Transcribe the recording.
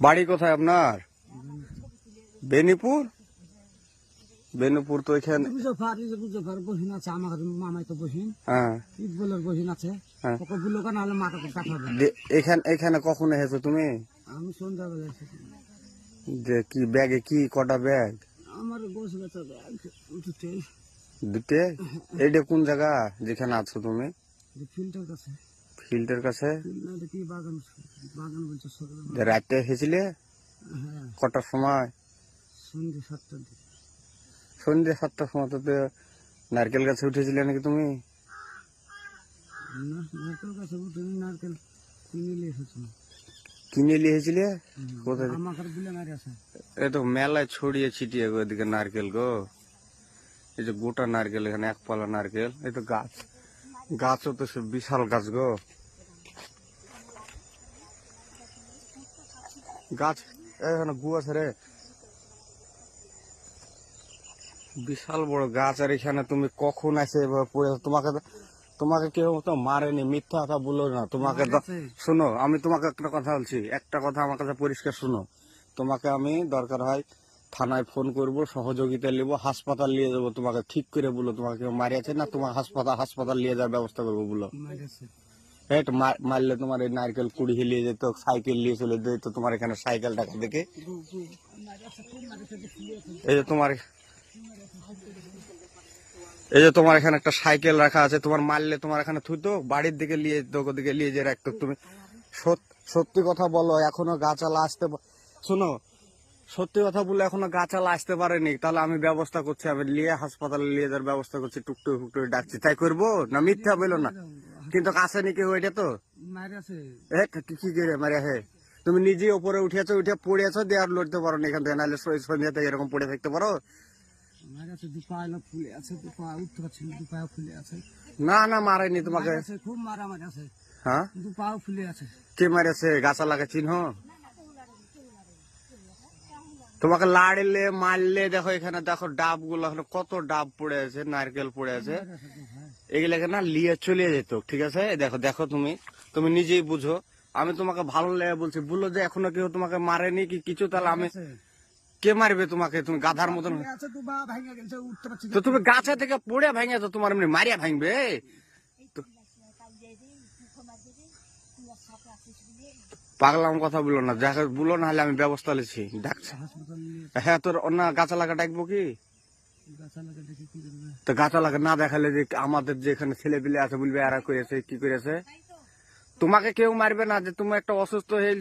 বাড়ি কোথায় আপনার? বেনিপুর? বেনিপুর তো এখানে মুজফার মুজফার বহিন আছে আমার মামাই তো বহিন হ্যাঁ। বহিন আছে। হ্যাঁ। ওকে বুলো কেন হলে মাটাকে কাটাবে এখানে এখানে কখন এসেছ তুমি? আমি সন্ধ্যাবেলা এসেছি। যে কি ব্যাগে কি কটা ব্যাগ? আমার ব্যাগ দুটো দুটে এইটা কোন জায়গা যেখানে আছো তুমি? ফিল্টার কাছে। ফিল্ডের কাছে? রাতে এসেছিলে হ্যাঁ। কটার সময়? সন্ধ্যে সাতটার দিকে। সন্ধ্যে সাতটার সময় তো নারকেল গাছে উঠেছিলে নাকি তুমি? না নারকেল গাছে উঠে নারকেল কিনে নিয়ে এসেছি। কিনে নিয়ে এসেছিলে কোথায়? আমাকে বুলে মারি আছে। এই তো মেলায় ছড়িয়ে ছিটিয়ে গো এদিকে নারকেল গো। এই যে গোটা নারকেল এখানে এক পালা নারকেল। এই তো গাছ। গাছও তো সে বিশাল গাছ গো। গাছ এখানে গু আছে রে। বিশাল বড় গাছ আর এখানে তুমি কখন পড়ে তোমাকে তোমাকে কেউ তো মারেনি মিথ্যা কথা বলো না। তোমাকে শোনো আমি তোমাকে একটা কথা বলছি। একটা কথা আমার কাছে পরিষ্কার শোনো। তোমাকে আমি দরকার হয় থানায় ফোন করব সহযোগিতা নিব হাসপাতাল নিয়ে যাব। তোমাকে ঠিক করে বলো তোমাকে কেউ মারিয়াছে না? তোমার হাসপাতাল হাসপাতাল নিয়ে যাওয়ার ব্যবস্থা করব বলো। তো মা- মারলে তোমার এই নারকেল কুড়ি হিলিয়ে যেত, সাইকেল নিয়ে চলে যেত তোমার এখানে সাইকেল টাকা দেখে। এই যে তোমার, এই যে তোমার এখানে একটা সাইকেল রাখা আছে, তোমার মারলে তোমার এখানে থুতো বাড়ির দিকে নিয়ে যেত ওদিকে নিয়ে যে রাখতো। তুমি সত- সত্যি কথা বলো, এখনও গাছালা আসতে শোনো, সত্যি কথা বলে এখনও গাছালা আসতে পারেনি, তাহলে আমি ব্যবস্থা করছি, আমি নিয়ে হাসপাতালে নিয়ে যাওয়ার ব্যবস্থা করছি, টুকটুক টুকটুক ডাকছি। তাই করব না মিথ্যা বলো না? কিন্তু কাছে নাকি ওইটা তো? কি করে মারে হে তুমি নিজে ওপরে উঠেছো উঠে পড়েছো দিয়ে আর লড়তে পারো না এখান থেকে নাহলে সন্ধ্যাতে এরকম পড়ে থাকতে পারো। না, না মারেনি তোমাকে। মারি খুব আছে। হ্যাঁ? দু পাও ফুলে আছে। কে মারেছে গাছা লাগা চিহ্ন তোমাকে লাড়লে মারলে দেখো এখানে দেখো ডাবগুলো কত ডাব পড়ে আছে নারকেল পড়ে আছে। এগুলাকে না লিয়ে চলে যেত ঠিক আছে? দেখো দেখো তুমি। তুমি নিজেই বুঝো। আমি তোমাকে ভালো লেগে বলছি বলল যে এখনও কেউ তোমাকে মারেনি কি কিছু? তাহলে আমি কে মারবে তোমাকে? তুমি গাধার মতন। তো তুমি গাছে থেকে পড়ে ভেঙে তো তোমার এমনি মারিয়া ভাঙবে তো- পাগলাম কথা বলো না, যাকে বলো না হলে আমি ব্যবস্থা নিচ্ছি। ডাকছি। হ্যাঁ তোর অন্য গাছা লাগা ডাকবো কি? দেখে তো গাছা লাগা না দেখালে যে আমাদের যে এখানে ছেলে পিলে আছে বলবে, এরা করেছে, কি করেছে? তোমাকে কেউ মারবে না যে তুমি একটা অসুস্থ হয়ে